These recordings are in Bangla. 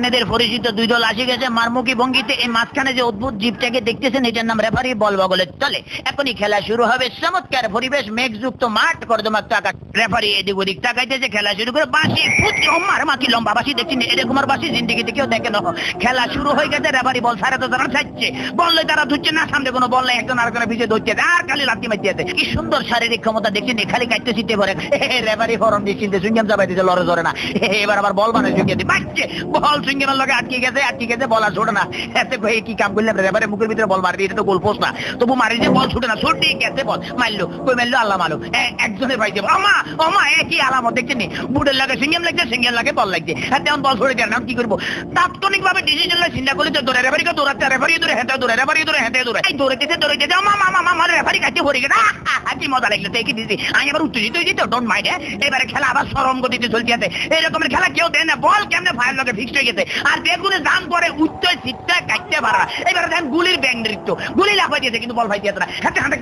আপনাদের পরিচিত দুই দল আসে গেছে, মারমুখী ভঙ্গিতে এই মাঝখানে যে অদ্ভুত জীবটাকে দেখতেছেন, এটার নাম রেফারি বল বগলে চলে। এখনই খেলা শুরু হবে, চমৎকার পরিবেশ, মেঘযুক্ত মাঠ কর্দমাক টাকা রেফারি এদিক ওদিক তাকাইতেছে, খেলা শুরু করে বাসি ফুটকি মার মাকি লম্বা বাসি দেখছি এরকম আর বাসি জিন্দিগিতে কেউ দেখে না। খেলা শুরু হয়ে গেছে, রেফারি বল সাড়ে তো তারা ছাড়ছে বললে তারা ধুচ্ছে না সামনে কোনো বল নেই, একজন আরেকজনের পিছিয়ে ধরছে, আর খালি লাথি মারছে কি সুন্দর শারীরিক ক্ষমতা দেখছি খালি কাটতে চিনতে পারে রেফারি ফরম দিয়ে চিনতে চাপাই দিচ্ছে লড়ে ধরে না। এবার আবার বল সুইংগে দিয়ে বাচ্চে বল সুইংগামের লগে আটকে গেছে আটকে গেছে, বল আর না। কি কাম করলাম রেফারি মুখের ভিতরে বল মারি এটা তো গোল পোস্ট না। তবু মারি যে বল ছুটে না গেছে বল। মারলো, কই মারলো? আল্লাহ একজনের পাইছে আমা আমা একই আলামত লাগে সিঙ্গেম লাগছে, সিঙ্গেল লাগে বল লাগছে। হ্যাঁ তেমন বল দেয় না কি করব? তাৎক্ষণিক ভাবে ডিসিশন চিন্তা করলে তো দৌড়ে রেফারিকে দৌড়াচ্ছে রেফারি দৌড়ে হেঁটে, দৌড়ে রেফারি দৌড়ে, হেঁটে, দৌড়ে। এই দৌড়েতেছে দৌড়েতেছে আমা মামা মামা রেফারি কাছে পড়ে গেছে। কি মজা লাগল, দেখি দিদি আমি এবার উত্তেজিত হয়ে যেত ডোন্ট মাইন্ড এবারে খেলা আবার সরম গতিতে চলতে আছে। এরকমের খেলা কেউ দেয় না, বল কেমনে ফায়ার লগে ফিক্সড হয়ে গেছে। আর বেগুনে দান করে উত্তর সিটটা কাটতে পারা এবারে দেখেন গুলির ব্যাং নৃত্য। গুলি লাফাই দিয়েছে, কিন্তু বল ফাই দিয়েছে না। হাতে হাতে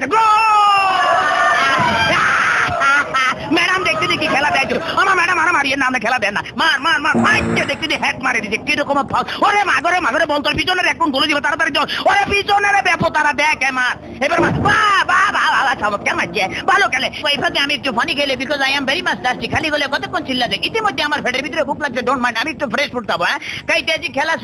ম্যাডাম, দেখতে দেখি খেলা দেয় আমার ম্যাডাম আমার মারিয়ে নাম খেলা দেন না। মার মার মার মারতে দেখতে দেখি হ্যাক মারে দিচ্ছে কীরকম ফাল ওরে মাগরে মাগরে বল তোর পিছনে এখন বলে দিবে তাড়াতাড়ি ওরে পিছনে রে ব্যাপো তারা দেখ মার। এবার মার বা বা বা বা বা চমৎকার মারছে ভালো খেলে। ওই আমি একটু ফানি খেলে because I am very much দাসছি খালি কতক্ষণ চিল্লাতে? ইতিমধ্যে আমার ফেটের ভিতরে খুব লাগছে ডোন্ট মাইন্ড আমি একটু ফ্রেশ ফুড খাব হ্যাঁ? কাইতে খেলা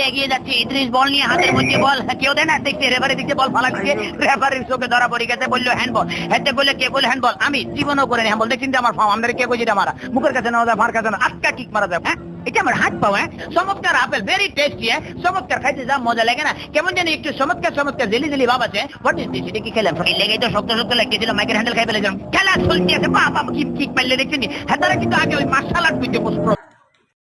এগিয়ে যাচ্ছে, ইদ্রিস, বল নিয়ে হাতের মধ্যে বল। কেউ দেয় না? দেখতে রেফারি দিচ্ছে, বল ফালা দিচ্ছে রেফারির চোখে ধরা পড়ে গেছে, বলল হ্যান্ডবল হেতে বলে, কে বলে হ্যান্ডবল আমি জীবনও করে হ্যান্ডবল দেখছেন যে আমার ফার্ম আমাদের কে কইছে মারা? মুখের কাছে যায় মার কাছে না। আটকা কিক মারা যায় হ্যাঁ? এটা আমার হাত পাও হ্যাঁ? চমৎকার আপেল ভেরি টেস্টি হ্যাঁ? চমৎকার খাইতে যা মজা লাগে না? কেমন জানি একটু চমৎকার চমৎকার, জেলি জেলি ভাব আছে। হোয়াট ইজ দিস এটা কি খেলাম? লেগে তো শক্ত শক্ত লাগতেছিল, মাইকের হ্যান্ডেল খাই ফেলেছিলাম। খেলা চলতে আছে বাবা, কি কিক পাইলে দেখছেন হ্যাঁ তারা কিন্তু আগে ওই মার্শাল আর্ট করতে